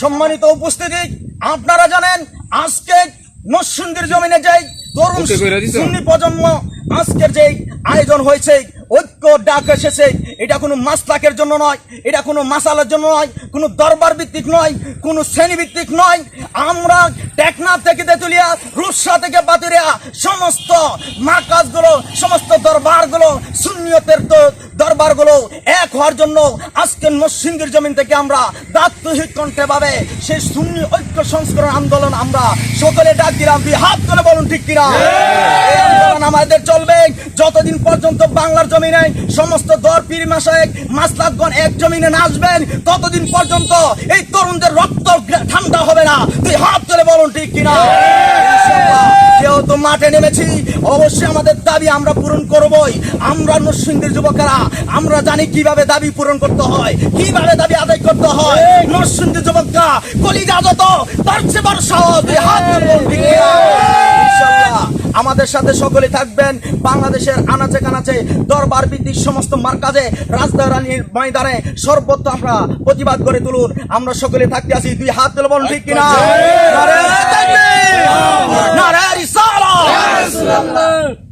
সম্মানিত উপস্থিতি আপনারা জানেন আজকে নরসিংদীর জমিনে যে তরুণ সুন্নি প্রজন্ম আজকের যে আয়োজন হয়েছে ঐক্য ডাক এসেছে। এটা কোনো মাসলাকের জন্য নয় এটা কোনো মাসালার জন্য নয় কোনো দরবার ভিত্তিক নয় কোনো শ্রেণি ভিত্তিক নয়। আমরা টেকনাফ থেকে তেতুলিয়া রুসা থেকে বাতুরিয়া সমস্ত মাকাজগুলো সমস্ত দরবারগুলো শূন্যতের তো দরবারগুলো এক হওয়ার জন্য আজকে নরসিংদীর জমিন থেকে আমরা দাত্তহিক কণ্ঠে ভাবে সেই সুন্নি ঐক্য সংস্করণ আন্দোলন আমরা সকলে ডাক দিলাম। হাত করে বলুন ঠিক কিনা? এই আন্দোলন আমাদের চলবে। যতদিন পর্যন্ত বাংলার জমিনে সমস্ত দর পীর মাসায় মাসলাকগণ এক জমিনে নাচবেন ততদিন পর্যন্ত এই তরুণদের রক্ত ঠান্ডা হবে না। তুই হাত তুলে বলুন ঠিক কিনা? যেহেতু মাঠে নেমেছি। অবশ্যই আমাদের দাবি আমরা পূরণ করবই। আমরা নরসিংদীর যুবকেরা আমরা জানি কীভাবে দাবি পূরণ করতে হয় কীভাবে দাবি আদায় করতে হয়। নরসিংদীর যুবকরা কলিজা যত তার চেয়ে বড় সাহস হাত আমাদের সাথে সকলে থাকবেন। বাংলাদেশের আনাচে কানাচে দরবার ভিত্তিক সমস্ত মার্কাজে রাজধানীর ময়দানে সর্বত্র আমরা প্রতিবাদ করে তুলুন। আমরা সকলে থাকতে আছি। দুই হাত তুলে বলুন ঠিক কিনা? 妈